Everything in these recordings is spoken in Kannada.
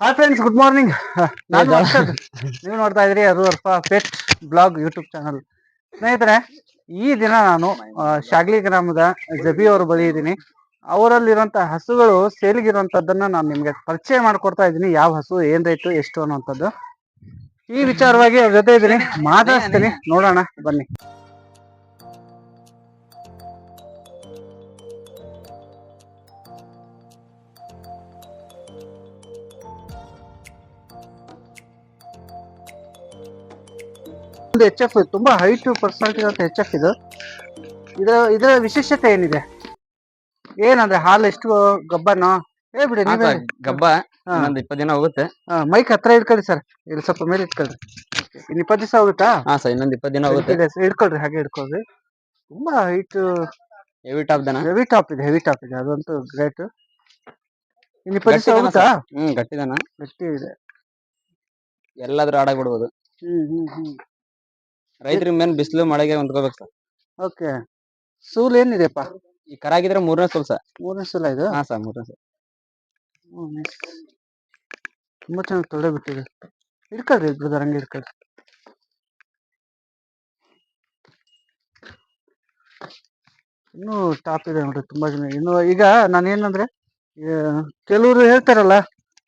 ಹಾಯ್ ಫ್ರೆಂಡ್ಸ್ ಗುಡ್ ಮಾರ್ನಿಂಗ್ ನಾನು ಅರ್ಷದ್ ನೀವು ನೋಡ್ತಾ ಇದ್ರಿ ಅದು ಅರ್ಪ ಪೆಟ್ ಬ್ಲಾಗ್ ಯೂಟ್ಯೂಬ್ ಚಾನಲ್ ಸ್ನೇಹಿತರೆ ಈ ದಿನ ನಾನು ಶಾಗ್ಲಿ ಗ್ರಾಮದ ಜಬಿ ಅವ್ರ ಬಳಿ ಇದ್ದೀನಿ. ಅವರಲ್ಲಿರುವಂತ ಹಸುಗಳು ಸೇಲಿಗಿರುವಂತದ್ದನ್ನ ನಾನು ನಿಮ್ಗೆ ಪರಿಚಯ ಮಾಡ್ಕೊಡ್ತಾ ಇದ್ದೀನಿ. ಯಾವ ಹಸು ಏನ್ ರೈತು ಎಷ್ಟು ಅನ್ನುವಂಥದ್ದು. ಈ ವಿಚಾರವಾಗಿ ಅವ್ರ ಜೊತೆ ಇದ್ದೀನಿ. ಮಾತಾಡ್ತೀನಿ ನೋಡೋಣ ಬನ್ನಿ. ಒಂದು ಎಚ್ ಎಫ್ ತುಂಬಾ ಹೈಟ್ ಪರ್ಸೆಂಟ್ ಇರುವಂತ ಎಚ್ ಎಫ್ ಇದು. ಇದರ ಇದರ ವಿಶೇಷತೆ ಏನಿದೆ? ಏನಂದ್ರೆ ಹಾಲು ಎಷ್ಟು ಗಬ್ಬನ ಹೇಳ್ಬಿಡಿ ನೀವೇ. ಗಬ್ಬ ಹಾ. ಇಪ್ಪತ್ತು ಇಪ್ಪತ್ ದಿನ ಹೋಗುತ್ತೆ. ಮೈಕ್ ಹತ್ರ ಇಟ್ಕೊಳ್ಳಿ ಸರ್. ಇಲ್ಲಿ ಸ್ವಲ್ಪ ಮೇಲೆ ಇಟ್ಕೊಳ್ರಿ ಇನ್ನು ಇಪ್ಪತ್ತು ದಿವಸ ಹೋಗುತ್ತಾ? ಹಾ ಸರ್ ಇನ್ನೊಂದು ಇಪ್ಪತ್ತು ದಿನ ಹೋಗುತ್ತೆ. ಇಟ್ಕೊಳ್ರಿ ಹಾಗೆ ಇಟ್ಕೊಳ್ರಿ. ತುಂಬಾ ಹೈಟ್ ಹೆವಿ ಟಾಪ್ ದನ? ಹೆವಿ ಟಾಪ್ ಇದೆ ಹೆವಿ ಟಾಪ್ ಇದೆ. ಅದಂತೂ ಗ್ರೇಟ್ ಇನ್ನು ಇಪ್ಪತ್ತು ದಿವಸ ಹೋಗುತ್ತಾ. ಹ್ಮ್ ಗಟ್ಟಿ ದನ ಗಟ್ಟಿ ಇದೆ. ಎಲ್ಲಾದ್ರೂ ಆಡಾಗ್ಬಿಡ್ಬೋದು ಹ್ಮ್ ಹ್ಮ್ ಹ್ಮ್. ರೈತರ ಮೇನ್ ಬಿಸಿಲು ಮಳೆಗೆ ಹೊಂದ್ಕೋಬೇಕು ಸರ್. ಓಕೆ. ಸೂಲ್ ಏನಿದೆಪ್ಪ ಈ ಕರಾಗಿದ್ರೆ ಮೂರನೇ ಸೂಲ್ ಸರ್. ಮೂರನೇ ಸೂಲ ಇದು? ಹಾ ಸರ್ ಮೂರನೇ ಸೂಲ್. ಹ್ಮ್, nice. ತುಂಬಾ ಚೆನ್ನಾಗಿ ತೊಳೆ ಬಿಟ್ಟಿದೆ. ಹಿಡ್ಕೊಳ್ರಿ ಬ್ರದರ್ ಹಂಗೆ ಹಿಡ್ಕೊಳ್ರಿ. ಇನ್ನೂ ಟಾಪ್ ಇದೆ ನೋಡ್ರಿ ತುಂಬಾ ಜನ. ಇನ್ನು ಈಗ ನಾನು ಏನಂದ್ರೆ ಕೆಲವರು ಹೇಳ್ತಾರಲ್ಲ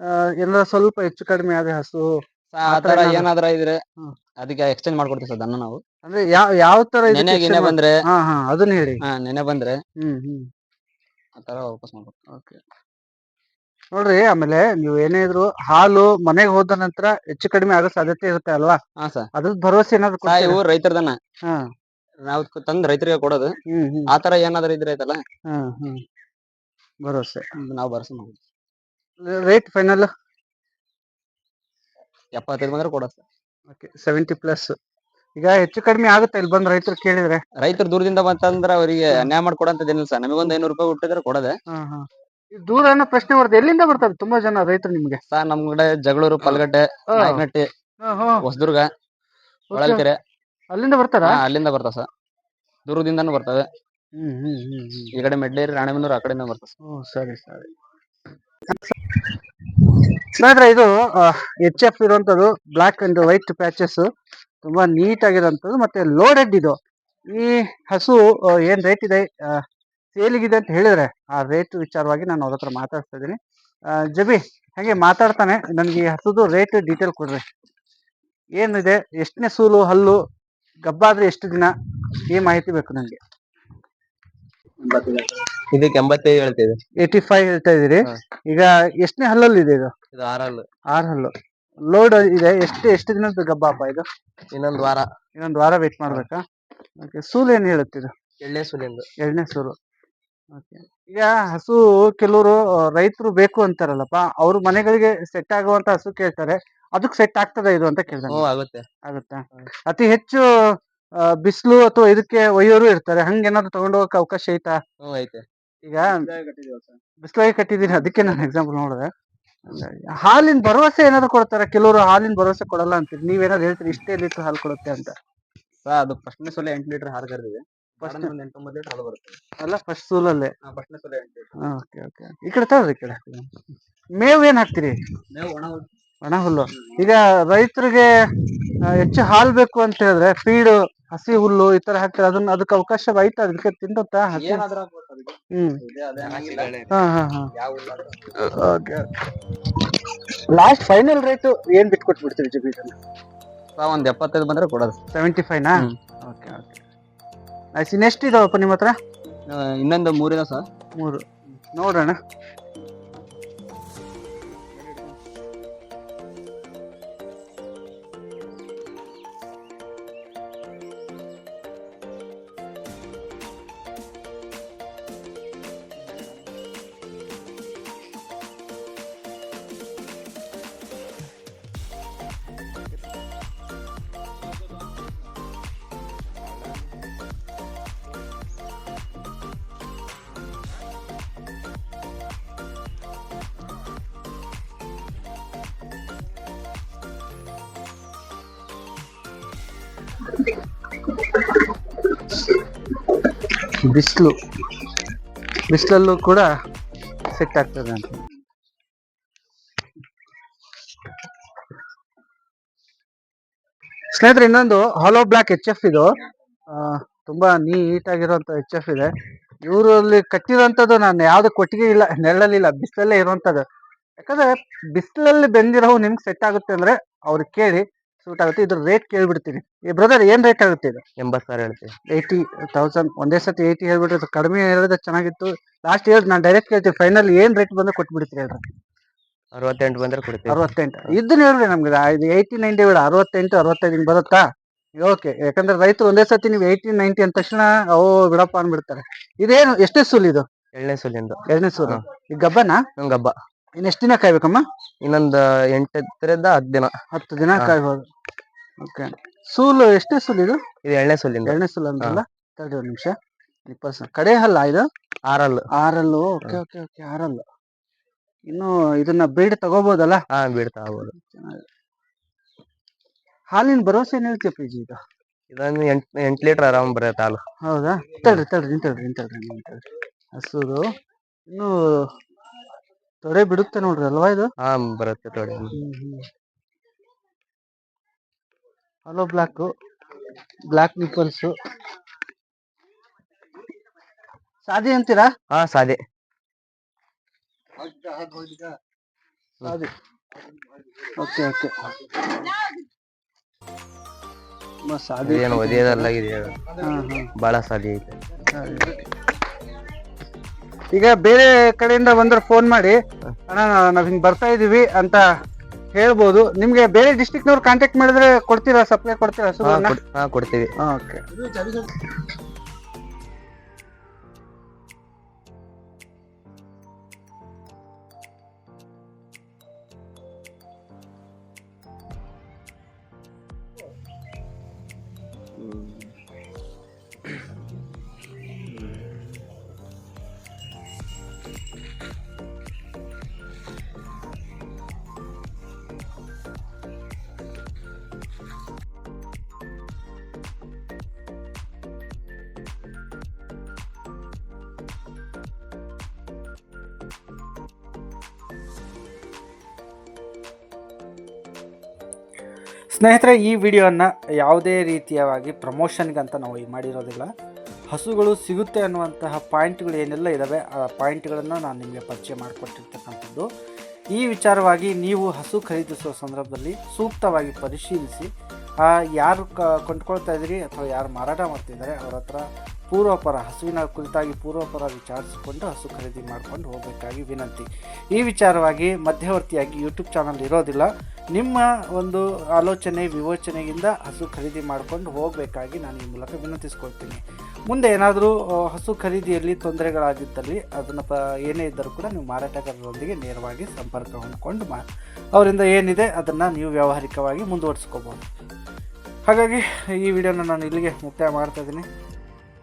ಆ, ಏನಾರ ಸ್ವಲ್ಪ ಹೆಚ್ಚು ಕಡಿಮೆ ಆದ್ರೆ ಹಸು ಏನಾದ್ರೂ ಆ ಆ ತರ ತರ ಏನಾದ್ರು- ಇದ್ರೆ ಹ್ಮ್. ಅದಕ್ಕೆ ಎಕ್ಸ್ಚೇಂಜ್ ಮಾಡ್ಕೊಡ್ತೀವಿ ಸರ್ ಅದನ್ನ ನಾವು. ಅಂದ್ರೆ ಯಾವ ಯಾವ ತರ ಇದಕ್ಕೆ ನೆನೆ ಗಿನೆ ಮಾಡ್- ಬಂದ್ರೆ ಹಾ ಹಾ ಅದನ್ನ ಹೇಳಿ. ಹಾ ನೆನೆ ಬಂದ್ರೆ ಹ್ಮ್ ಹ್ಮ್. ಆ ತರ ವಾಪಸ್ ಮಾಡ್ಕೊಡ್ತೀವಿ. ಓಕೆ ನೋಡ್ರಿ ಆಮೇಲೆ ನೀವು ಏನೇ ಇದ್ರು ಹಾಲು ಮನೆಗೆ ಹೋದ ನಂತರ ಹೆಚ್ಚು ಕಡಿಮೆ ಆಗೋ ಸಾಧ್ಯತೆ ಇರುತ್ತೆ ಅಲ್ವಾ? ಹಾ ಸರ್. ಅದ್ರದ್ದು ಭರವಸೆ ಏನಾದ್ರು ಕೊಡ್ತೀರಾ? ರೈತರದನ್ನ ಹಾ. ನಾವು ತಂದ್ ರೈತರಿಗೆ ಕೊಡೋದು. ಹ್ಮ್ ಹ್ಮ್. ಆ ತರ ಏನಾದ್ರು ಇದ್ರೆ ಐತಲ್ಲ ಹ್ಮ್ ಹ್ಮ್. ಭರವಸೆ. ನಾವು ಬರ್ಸ ಮಾಡ್ಬೋದು ರೇಟ್ ಫೈನಲ್ ಎಪ್ಪತ್ತೈದು ಬಂದ್ರೆ ಕೊಡೋದು ಸರ್. ಓಕೆ ಸೆವೆಂಟಿ ಪ್ಲಸ್ ಈಗ ಹೆಚ್ಚು ಕಡಿಮೆ ಆಗುತ್ತೆ ಇಲ್ಲಿ ಬಂದು ರೈತರು ಕೇಳಿದ್ರೆ. ರೈತರು ದೂರದಿಂದ ಬಂತಂದ್ರ ಅವರಿಗೆ ಅನ್ಯಾಯ ಮಾಡ್ಕೊಡಂತದೇನಿಲ್ಲ ಸರ್. ನಮಗೊಂದು ಐನೂರು ರೂಪಾಯಿ ಹುಟ್ಟಿದ್ರೆ ಕೊಡದೆ. ಹಾ ಹಾ. ಈ ದೂರ ಅನ್ನೋ ಪ್ರಶ್ನೆ ಬರುತ್ತೆ ಎಲ್ಲಿಂದ ಬರ್ತಾರೆ ತುಂಬಾ ಜನ ರೈತರು ನಿಮ್ಗೆ? ಸರ್ ನಮ್ ಕಡೆ ಜಗಳೂರು ಪಲ್ಗಟ್ಟೆ ಹಾ. ನಾಯಕನಟ್ಟಿ. ಹೊಸದುರ್ಗ. ಹೊಳಲ್ಕೆರೆ. ಅಲ್ಲಿಂದ ಬರ್ತಾರಾ? ಹಾ, ಅಲ್ಲಿಂದ ಬರ್ತಾವ ಸರ್. ದೂರದಿಂದಾನು ಬರ್ತವೆ ಹ್ಮ್ ಹ್ಮ್ ಹ್ಮ್ ಹ್ಮ್. ಈ ಕಡೆ ಮೆಡ್ಲೇರಿ ರಾಣೆಬೆನ್ನೂರು ಆ ಕಡೆಯಿಂದ ಬರ್ತವೆ ಓ ಸರಿ ಸರಿ. ಸ್ನೇಹಿತರೆ ಇದು ಎಚ್ ಎಫ್ ಇರುವಂತದ್ದು ಬ್ಲಾಕ್ ಅಂಡ್ ವೈಟ್ ಪ್ಯಾಚಸ್ ತುಂಬಾ ನೀಟ್ ಆಗಿರೋಂಥದ್ದು ಮತ್ತೆ ಲೋಡೆಡ್ ಇದು. ಈ ಹಸು ಏನ್ ರೇಟ್ ಇದೆ ಸೇಲಿಗಿದೆ ಅಂತ ಹೇಳಿದ್ರೆ ಆ ರೇಟ್ ವಿಚಾರವಾಗಿ ನಾನು ಅವ್ರ ಹತ್ರ ಮಾತಾಡ್ತಾ ಇದ್ದೀನಿ. ಜಬಿ ಹಾಗೆ ಮಾತಾಡ್ತಾನೆ. ನನ್ಗೆ ಈ ಹಸುದು ರೇಟ್ ಡೀಟೇಲ್ ಕೊಡ್ರಿ. ಏನಿದೆ ಎಷ್ಟನೇ ಸೂಲು ಹಲ್ಲು ಗಬ್ಬಾದ್ರೆ ಎಷ್ಟು ದಿನ ಈ ಮಾಹಿತಿ ಬೇಕು ನನಗೆ. ಇದಕ್ಕೆ ಎಂಬತ್ತೈದು ಹೇಳ್ತಿದೆ ಏಟಿ ಫೈವ್ ಹೇಳ್ತಾ ಇದೀರಿ ಈಗ ಎಷ್ಟನೇ ಹಲ್ಲಲ್ಲಿ ಇದೆ ಇದು? ಇದು ಆರಲ್ಲು. ಆರ್ ಹಲ್ಲು ಲೋಡ್ ಇದೆ. ಎಷ್ಟು ಎಷ್ಟು ದಿನದ ಗಬ್ಬಾಪ್ಪ ಇದು? ಇನ್ನೊಂದು ವಾರ. ಇನ್ನೊಂದು ವಾರ ವೇಟ್ ಮಾಡ್ಬೇಕಾ? ಓಕೆ ಸೂಲ್ ಏನು ಹೇಳುತ್ತಿದ್ದು ಎಳ್ಳೆ ಸುಲಿಂದು. ಎರಡನೇ ಸೂರು ಓಕೆ ಈಗ ಹಸು ಕೆಲವರು ರೈತರು ಬೇಕು ಅಂತಾರಲ್ಲಪ್ಪ ಅವ್ರ ಮನೆಗಳಿಗೆ ಸೆಟ್ ಆಗುವಂತ ಹಸು ಕೇಳ್ತಾರೆ. ಅದಕ್ಕೆ ಸೆಟ್ ಆಗ್ತದ ಇದು ಅಂತ ಕೇಳ್ತಾರೆ ಹ್ಞೂ ಆಗುತ್ತೆ. ಆಗುತ್ತಾ? ಅತಿ ಹೆಚ್ಚು ಬಿಸಿಲು ಅಥವಾ ಇದಕ್ಕೆ ಒಯ್ಯೋರು ಇರ್ತಾರೆ. ಹಂಗೇನಾದ್ರು ತಗೊಂಡು ಹೋಗಕ್ಕೆ ಅವಕಾಶ ಐತಾ? ಹ್ಞೂ ಐತೆ. ಈಗ ಬಿಸಿಲಾಗಿ ಕಟ್ಟಿದೀನಿ ಅದಕ್ಕೆ ನಾನು ಎಕ್ಸಾಂಪಲ್ ನೋಡಿದೆ. ಹಾಲಿನ ಭರವಸೆ ಏನಾದ್ರು ಕೊಡ್ತಾರ? ಕೆಲವರು ಹಾಲಿನ ಭರವಸೆ ಕೊಡಲ್ಲ ಅಂತೀರಿ. ನೀವೇನಾದ್ರು ಹೇಳ್ತೀರಿ ಇಷ್ಟೇ ಲೀಟರ್ ಹಾಲು ಕೊಡುತ್ತೆ ಅಂತ. ಸರ್ ಅದು ಫಸ್ಟ್ನೇ ಸಲ ಎಂಟು ಲೀಟರ್ ಹಾಲು ಕರೆದಿದೆ. ಎಂಟೊಂಬತ್ತು ಲೀಟರ್ ಹಾಲು ಬರುತ್ತೆ. ಅಲ್ಲ ಫಸ್ಟ್ ಸೂಲಲ್ಲೇ? ಫಸ್ಟ್ನೇ ಸಲ ಎಂಟು ಲೀಟರ್. ಓಕೆ ಓಕೆ ಈ ಕಡೆ ತಗೊಳ್ರಿ ಈ ಕಡೆ. ಮೇವು ಏನ್ ಹಾಕ್ತೀರಿ? ಮೇವು ಒಣ ಒಣ ಹುಲ್ಲು. ಈಗ ರೈತರಿಗೆ ಹೆಚ್ಚು ಹಾಲು ಬೇಕು ಅಂತ ಹೇಳಿದ್ರೆ ಫೀಡ್ ಹಸಿ ಹುಲ್ಲು ಈ ತರ ಹಾಕ್ತಾರೆ. ಅದನ್ನ ಅದಕ್ಕೆ ಅವಕಾಶ ಐತಾ ಅದಕ್ಕೆ ತಿನ್ನುತ್ತಾ ಲಾಸ್ಟ್ ಫೈನಲ್ ರೇಟ್ ಏನ್ ಬಿಟ್ಕೊಟ್ಬಿಡ್ತೀರಿ ಜಬಿ ಸರ್ ಒಂದ್ ಎಪ್ಪತ್ತೈದು ಬಂದ್ರೆ ಕೊಡೋದು. ಸೆವೆಂಟಿ ಫೈವ್ನಾ. Okay okay. ಆಯ್ತು ಇನ್ನೆಷ್ಟು ಇದಾವಪ್ಪ ನಿಮ್ಮ ಹತ್ರ? ಇನ್ನೊಂದು ಮೂರಿನ ಸರ್ ಮೂರು. ನೋಡೋಣ. ಬಿಸಿಲು. ಬಿಸಿಲಲ್ಲೂ ಕೂಡ ಸೆಟ್ ಆಗ್ತದೆ ಅಂತ. ಸ್ನೇಹಿತರೆ, ಇನ್ನೊಂದು ಹಾಲೋ ಬ್ಲಾಕ್ ಎಚ್ ಎಫ್ ಇದು. ತುಂಬಾ ನೀಟ್ ಆಗಿರುವಂತ ಎಚ್ ಎಫ್ ಇದೆ. ಇವರಲ್ಲಿ ಕಟ್ಟಿರೋಂಥದ್ದು ನಾನು ಯಾವ್ದು ಕೊಟ್ಟಿಗೆ ಇಲ್ಲ ನೆರಳಲ್ಲಿಲ್ಲ ಬಿಸಿಲಲ್ಲೇ ಇರುವಂತದ್ದು ಯಾಕಂದ್ರೆ ಬಿಸಿಲಲ್ಲಿ ಬೆಂದಿರೋ ನಿಮ್ಗೆ ಸೆಟ್ ಆಗುತ್ತೆ ಅಂದ್ರೆ ಅವ್ರಿಗೆ ಕೇಳಿ. ಸೂಟ್ ಆಗುತ್ತೆ. ಇದ್ರ ರೇಟ್ ಕೇಳ್ಬಿಡ್ತೀನಿ. ಈ ಬ್ರದರ್ ಏನ್ ರೇಟ್ ಆಗುತ್ತೆ ಇದು? ಎಂಬತ್ತು ಸಾವಿರ ಹೇಳ್ತೀವಿ. ಏಯ್ಟಿ ತೌಸಂಡ್ ಒಂದೇ ಸತಿ ಏಯ್ಟಿ ಹೇಳ್ಬಿಟ್ರೆ ಕಡಿಮೆ ಹೇಳಿದ್ರೆ ಚೆನ್ನಾಗಿತ್ತು. ಲಾಸ್ಟ್ ಇಯರ್ ನಾನು ಡೈರೆಕ್ಟ್ ಕೇಳ್ತೀನಿ. ಫೈನಲ್ ಏನ್ ರೇಟ್ ಬಂದ್ರೆ ಕೊಟ್ಬಿಡ್ತೀರಿ ಹೇಳ್ರಿ? ಅರವತ್ತೆಂಟು ಬಂದ್ರೆ ಕೊಡ್ತೀವಿ. ಅರವತ್ತೆಂಟು. ಇದನ್ನ ಹೇಳ್ರಿ ನಮ್ಗೆ. ಇದು ಏಯ್ಟಿ ನೈಂಟಿ ಬೇಡ. ಅರವತ್ತೆಂಟು ಅರವತ್ತೈದು ಹಿಂಗೆ ಬರುತ್ತಾ? ಓಕೆ ಯಾಕಂದ್ರೆ ರೈತರು ಒಂದೇ ಸತಿ ನೀವು ಏಯ್ಟಿ ನೈಂಟಿ ಅಂದ ತಕ್ಷಣ ಓ ಬಿಡಪ್ಪ ಅಂದ್ಬಿಡ್ತಾರೆ. ಇದೇನು ಎಷ್ಟೇ ಸುಲ್ ಇದು? ಎರಡನೇ ಸುಲಿಂದು. ಎರಡನೇ ಸುಲ್. ಈಗ ಈ ಗಬ್ಬನ? ನಮ್ ಹಬ್ಬ ಇನ್ ಎಷ್ಟು ದಿನ ಕಾಯ್ಬೇಕಮ್ಮ? ಎಂಟು ಎಂಟರಿಂದ ಹತ್ತು ದಿನ. ಹತ್ತು ದಿನ ಹಾ. ಕಾಯ್ಬೋದು. ಓಕೆ ಸೂಲು ಎಷ್ಟೇ ಸೂಲ್ ಇದು? ಇದು ಎಳ್ಳೆ ಸುಲಿಂದು. ಎರಡನೇ ಸೂಲ್ ಅಂದ್ರಲ್ಲ? ತಡಿ ಒಂದು ನಿಮಿಷ. ಇಪ್ಪತ್ತು ಕಡೆ ಹಲ್ಲ ಇದು? ಆರಲ್ ಆರಲ್ಲು. ಓಕೆ ಓಕೆ ಓಕೆ ಆರಲ್ಲು. ಇನ್ನು ಇದನ್ನ ಬ್ರೀಡ್ ತಗೋಬೋದಲ್ಲ? ಹಾ ಬಿಡ್ತಾ ಆಗ್ಬೋದು ಹಾಲಿನ ಭರವಸೆ ಏನು ಹೇಳ್ತೀಯ ಪಿ ಜಿ ಇದು ಇದೊಂದು ಎಂಟು ಎಂಟ್ ಲೀಟರ್ ಆರಾಮ್ ಬರುತ್ತೆ ಹಾಲು. ಹೌದಾ? ತಡ್ರಿ ತಡ್ರಿ ನಿಂತಳ್ರಿ ನಿಂತಳ್ರಿ ನಿಂತಳ್ರಿ ಹಸುದು ಇನ್ನು ತೊಡೆ ಬಿಡುತ್ತೆ ನೋಡ್ರಿ ಅಲ್ವಾ ಇದು? ಹಾ ಬರುತ್ತೆ ತೊಡೆ ಹಲೋ ಬ್ಲಾಕ್ ಬ್ಲಾಕ್ ನಿಪ್ಪಲ್ಸ್ ಸಾದಿ ಅಂತೀರಾ? ಹಾ ಸಾಧಿ ಸಾದಿ. Okay okay. ಸಾದಿ. ಏನು ಒದಿಯೋದಲ್ಲ ಇದೆ ಹಾ ಹಾ. ಬಾಳ ಸಾಲಿ ಐತೆ. ಈಗ ಬೇರೆ ಕಡೆಯಿಂದ ಬಂದ್ರೆ ಫೋನ್ ಮಾಡಿ ಅಣ್ಣ ನಾವ್ ಹಿಂಗ್ ಬರ್ತಾ ಇದೀವಿ ಅಂತ ಹೇಳ್ಬೋದು. ನಿಮ್ಗೆ ಬೇರೆ ಡಿಸ್ಟ್ರಿಕ್ಟ್ ನವ್ರು ಕಾಂಟ್ಯಾಕ್ಟ್ ಮಾಡಿದ್ರೆ ಕೊಡ್ತೀರಾ ಸಪ್ಲೈ ಕೊಡ್ತೀರಾ ಹಾ ಹಸುಗಳನ್ನ ಕೊಡ್- ಹಾ ಕೊಡ್ತೀವಿ. ಓಕೆ ಸ್ನೇಹಿತರೆ, ಈ ವಿಡಿಯೋನ ಯಾವುದೇ ರೀತಿಯವಾಗಿ ಪ್ರಮೋಷನ್ಗಂತ ನಾವು ಈ ಮಾಡಿರೋದಿಲ್ಲ. ಹಸುಗಳು ಸಿಗುತ್ತೆ ಅನ್ನುವಂತಹ ಪಾಯಿಂಟ್ಗಳು ಏನೆಲ್ಲ ಇದ್ದಾವೆ ಆ ಪಾಯಿಂಟ್ಗಳನ್ನು ನಾನು ನಿಮಗೆ ಪರಿಚಯ ಮಾಡಿಕೊಟ್ಟಿರ್ತಕ್ಕಂಥದ್ದು. ಈ ವಿಚಾರವಾಗಿ ನೀವು ಹಸು ಖರೀದಿಸುವ ಸಂದರ್ಭದಲ್ಲಿ ಸೂಕ್ತವಾಗಿ ಪರಿಶೀಲಿಸಿ ಯಾರು ಕ, ಕೊಂಡ್ಕೊಳ್ತಾ ಇದ್ದೀರಿ ಅಥವಾ ಯಾರು ಮಾರಾಟ ಮಾಡ್ತಿದ್ದಾರೆ, ಅವ್ರ ಹತ್ರ ಪೂರ್ವಪರ, ಹಸುವಿನ ಕುರಿತಾಗಿ ಪೂರ್ವಪರ ವಿಚಾರಿಸಿಕೊಂಡು ಹಸು ಖರೀದಿ ಮಾಡ್ಕೊಂಡು ಹೋಗಬೇಕಾಗಿ ವಿನಂತಿ. ಈ ವಿಚಾರವಾಗಿ ಮಧ್ಯವರ್ತಿಯಾಗಿ ಯೂಟ್ಯೂಬ್ ಚಾನಲ್ ಇರೋದಿಲ್ಲ. ನಿಮ್ಮ ಒಂದು ಆಲೋಚನೆ, ವಿವೋಚನೆಯಿಂದ ಹಸು ಖರೀದಿ ಮಾಡಿಕೊಂಡು ಹೋಗಬೇಕಾಗಿ ನಾನು ಈ ಮೂಲಕ ವಿನಂತಿಸ್ಕೊಳ್ತೀನಿ. ಮುಂದೆ ಏನಾದರೂ ಹಸು ಖರೀದಿಯಲ್ಲಿ ತೊಂದರೆಗಳಾಗಿದ್ದಲ್ಲಿ ಅದನ್ನು ಪ, ಏನೇ ಇದ್ದರೂ ಕೂಡ ನೀವು ಮಾರಾಟಗಾರರೊಂದಿಗೆ ನೇರವಾಗಿ ಸಂಪರ್ಕ ಹೊಂದ್ಕೊಂಡು ಮಾ, ಅವರಿಂದ ಏನಿದೆ ಅದನ್ನು ನೀವು ವ್ಯಾವಹಾರಿಕವಾಗಿ ಮುಂದುವರಿಸ್ಕೋಬೋದು. ಹಾಗಾಗಿ ಈ ವಿಡಿಯೋನ ನಾನು ಇಲ್ಲಿಗೆ ಮುಕ್ತಾಯ ಮಾಡ್ತಾ ಇದ್ದೀನಿ.